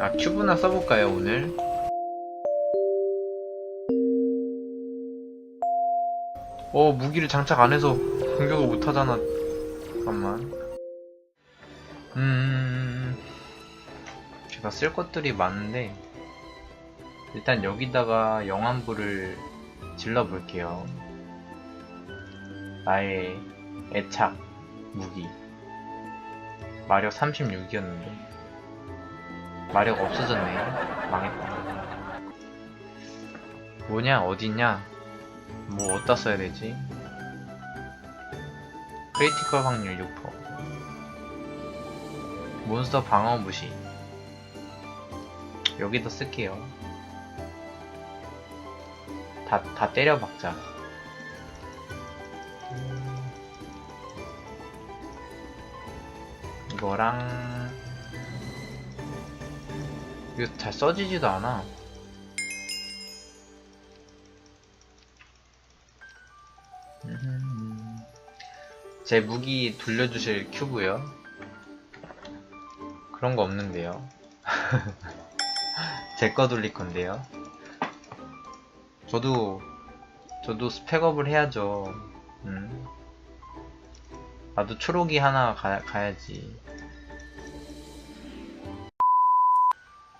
아 큐브나 써볼까요 오늘? 어 무기를 장착 안 해서 공격을 못 하잖아. 잠깐만. 음 제가 쓸 것들이 많은데 일단 여기다가 영암부를 질러 볼게요. 나의 애착 무기 마력 36이었는데 마력 없어졌네. 망했다. 뭐냐 어디냐? 뭐 어디다 써야 되지? 크리티컬 확률 6% 몬스터 방어 무시. 여기다 쓸게요. 다, 다 때려 박자. 이거랑 이거 잘 써지지도 않아. 음. 제 무기 돌려주실 큐브요? 그런 거 없는데요. 제 거 돌릴 건데요. 저도 저도 스펙업을 해야죠. 음. 나도 초록이 하나 가, 가야지.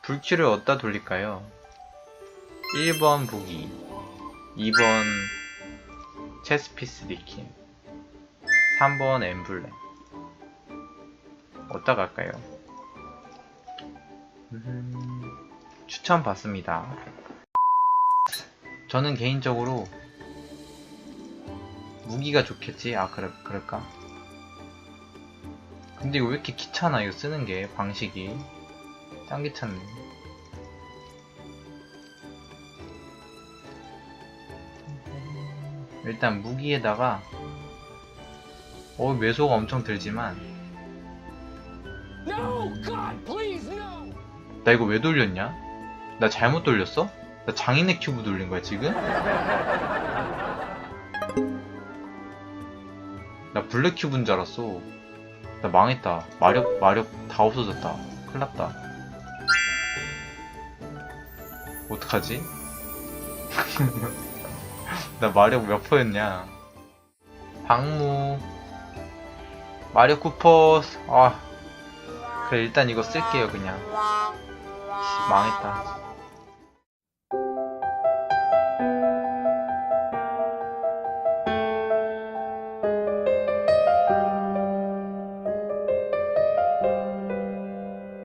불큐를 어디다 돌릴까요? 1번 보기 2번 체스피스 리킨 3번 엠블렘 어디다 갈까요? 음, 추천 받습니다 저는 개인적으로 무기가 좋겠지? 아 그래, 그럴까? 근데 왜 이렇게 귀찮아 이거 쓰는 게 방식이 짱 귀찮네 일단 무기에다가 어 매소가 엄청 들지만! 나 이거 왜 돌렸냐? 나 잘못 돌렸어? 나 장인의 큐브 돌린 거야 지금? 나 블랙 큐브인 줄 알았어 나 망했다 마력 마력 다 없어졌다 큰일났다 어떡하지? 나 마력 몇 퍼였냐? 방무. 마력 9퍼. 아. 그래 일단 이거 쓸게요 그냥. 씨, 망했다